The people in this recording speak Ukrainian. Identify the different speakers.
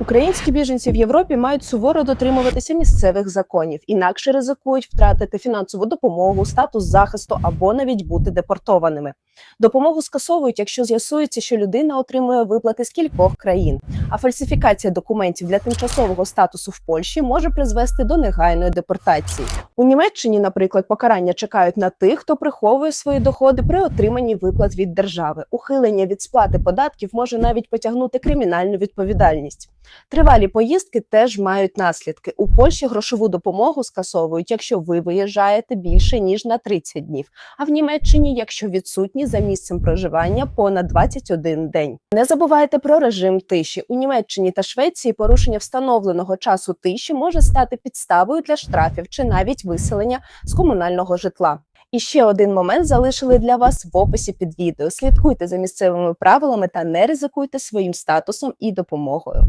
Speaker 1: Українські біженці в Європі мають суворо дотримуватися місцевих законів, інакше ризикують втратити фінансову допомогу, статус захисту або навіть бути депортованими. Допомогу скасовують, якщо з'ясується, що людина отримує виплати з кількох країн. А фальсифікація документів для тимчасового статусу в Польщі може призвести до негайної депортації. У Німеччині, наприклад, покарання чекають на тих, хто приховує свої доходи при отриманні виплат від держави. Ухилення від сплати податків може навіть потягнути кримінальну відповідальність. Тривалі поїздки теж мають наслідки. У Польщі грошову допомогу скасовують, якщо ви виїжджаєте більше ніж на 30 днів. А в Німеччині, якщо відсутні за місцем проживання понад 21 день. Не забувайте про режим тиші. У Німеччині та Швеції порушення встановленого часу тиші може стати підставою для штрафів чи навіть виселення з комунального житла. І ще один момент залишили для вас в описі під відео. Слідкуйте за місцевими правилами та не ризикуйте своїм статусом і допомогою.